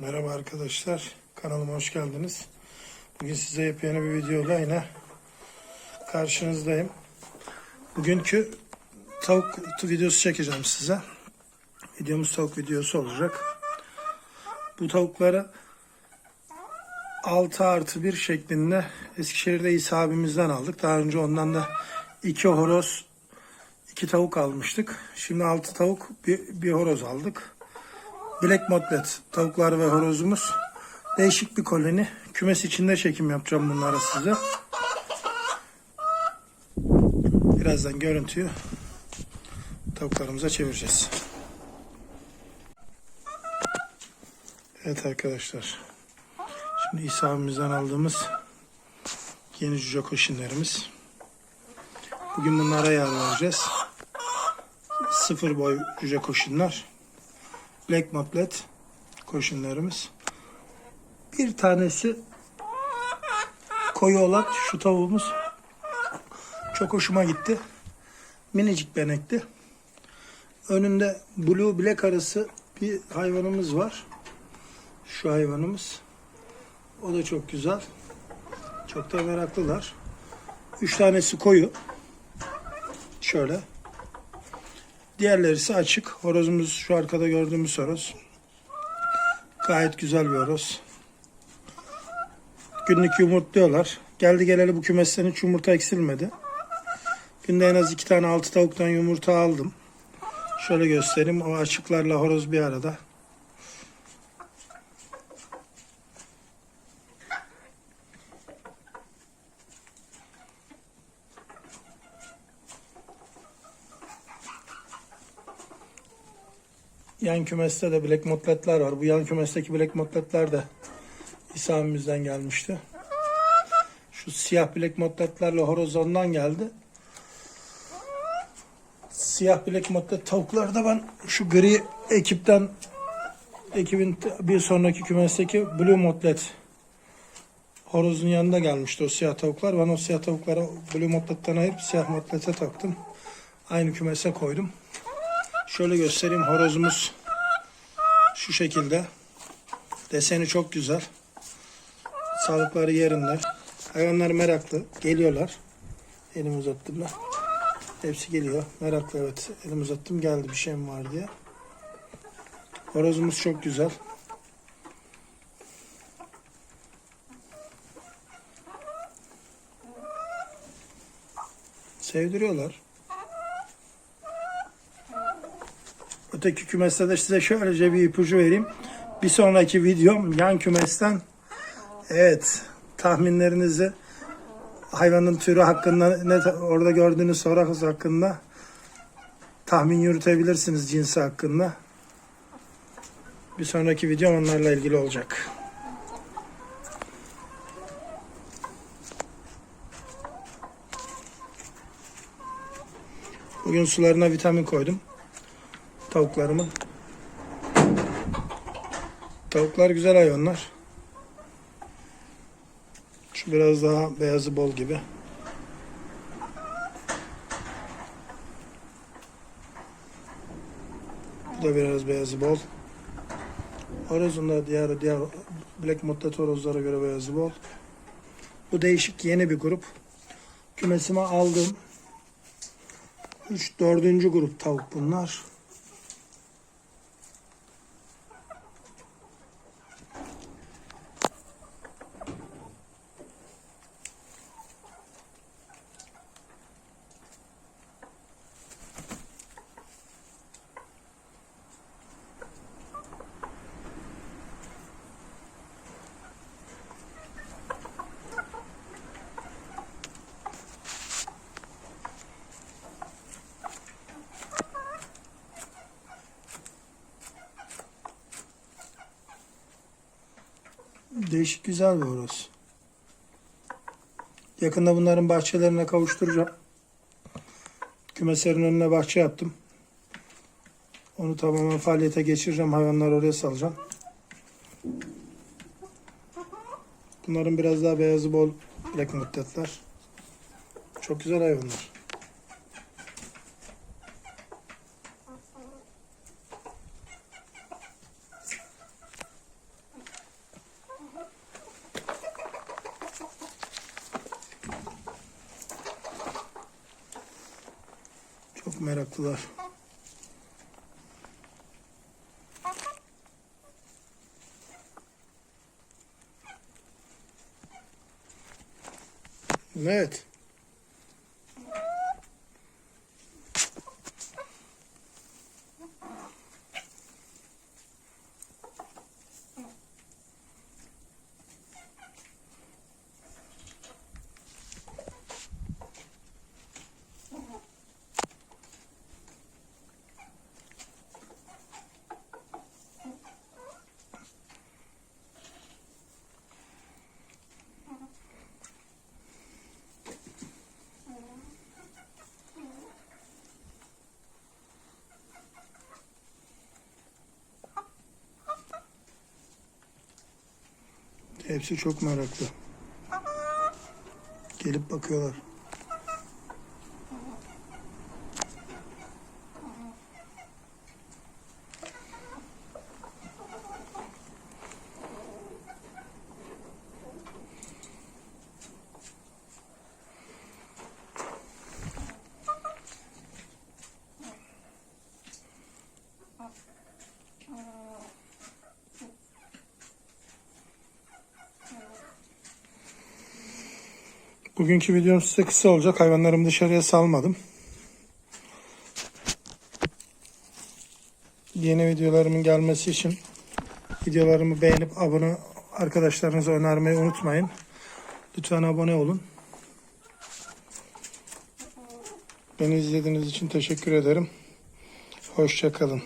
Merhaba arkadaşlar, kanalıma hoş geldiniz. Bugün size yepyeni bir videoyla yine karşınızdayım. Bugünkü tavuk videosu çekeceğim size. Videomuz tavuk videosu olacak. Bu tavukları 6 artı 1 şeklinde Eskişehir'de İsa abimizden aldık. Daha önce ondan da 2 horoz, 2 tavuk almıştık. Şimdi 6 tavuk, bir, bir horoz aldık. Black Motlet tavuklar ve horozumuz. Değişik bir koloni. Kümes içinde çekim yapacağım bunlara size. Birazdan görüntüyü tavuklarımıza çevireceğiz. Evet arkadaşlar. Şimdi İsa abimizden aldığımız yeni cüce koşinlerimiz. Bugün bunlara yer vereceğiz. Sıfır boy cüce koşinler. Black Motlet koşunlarımız. Bir tanesi koyu olan şu tavuğumuz çok hoşuma gitti. Minicik benekti. Önünde blue black arası bir hayvanımız var. Şu hayvanımız. O da çok güzel. Çok da meraklılar. Üç tanesi koyu. Şöyle. Diğerleri ise açık. Horozumuz şu arkada gördüğümüz horoz. Gayet güzel bir horoz. Günlük yumurtluyorlar. Geldi geleli bu kümesten hiç yumurta eksilmedi. Günde en az iki tane altı tavuktan yumurta aldım. Şöyle göstereyim. O açıklarla horoz bir arada. Yan kümeste de black motletler var. Bu yan kümesteki black motletler de İsa abimizden gelmişti. Şu siyah black motletlerle horoz ondan geldi. Siyah black motlet tavukları da ben şu gri ekipten ekibin bir sonraki kümesteki blue motlet horozun yanında gelmişti o siyah tavuklar. Ben o siyah tavukları blue motletten ayırıp siyah motlete taktım. Aynı kümese koydum. Şöyle göstereyim horozumuz şu şekilde. Deseni çok güzel. Sağlıkları yerinde. Hayvanlar meraklı. Geliyorlar. Elimi uzattım ben. Hepsi geliyor. Meraklı evet. Elimi uzattım geldi bir şey mi var diye. Horozumuz çok güzel. Sevdiriyorlar. Öteki kümeste de size şöylece bir ipucu vereyim. Bir sonraki videom yan kümesten evet tahminlerinizi hayvanın türü hakkında ne orada gördüğünüz horoz hakkında tahmin yürütebilirsiniz cinsi hakkında. Bir sonraki videom onlarla ilgili olacak. Bugün sularına vitamin koydum tavuklarımın. Tavuklar güzel hayvanlar. Şu biraz daha beyazı bol gibi. Bu da biraz beyazı bol. Horozun da diğer diğer Black Motlet horozlara göre beyazı bol. Bu değişik yeni bir grup. Kümesime aldım. 3 dördüncü grup tavuk bunlar. Değişik güzel bir horoz. Yakında bunların bahçelerine kavuşturacağım. Kümeslerin önüne bahçe yaptım. Onu tamamen faaliyete geçireceğim. Hayvanları oraya salacağım. Bunların biraz daha beyazı bol black muttetler. Çok güzel hayvanlar. Çok meraklılar. Evet. Hepsi çok meraklı. Gelip bakıyorlar. Bugünkü videom size kısa olacak. Hayvanlarımı dışarıya salmadım. Yeni videolarımın gelmesi için videolarımı beğenip abone arkadaşlarınıza önermeyi unutmayın. Lütfen abone olun. Beni izlediğiniz için teşekkür ederim. Hoşçakalın.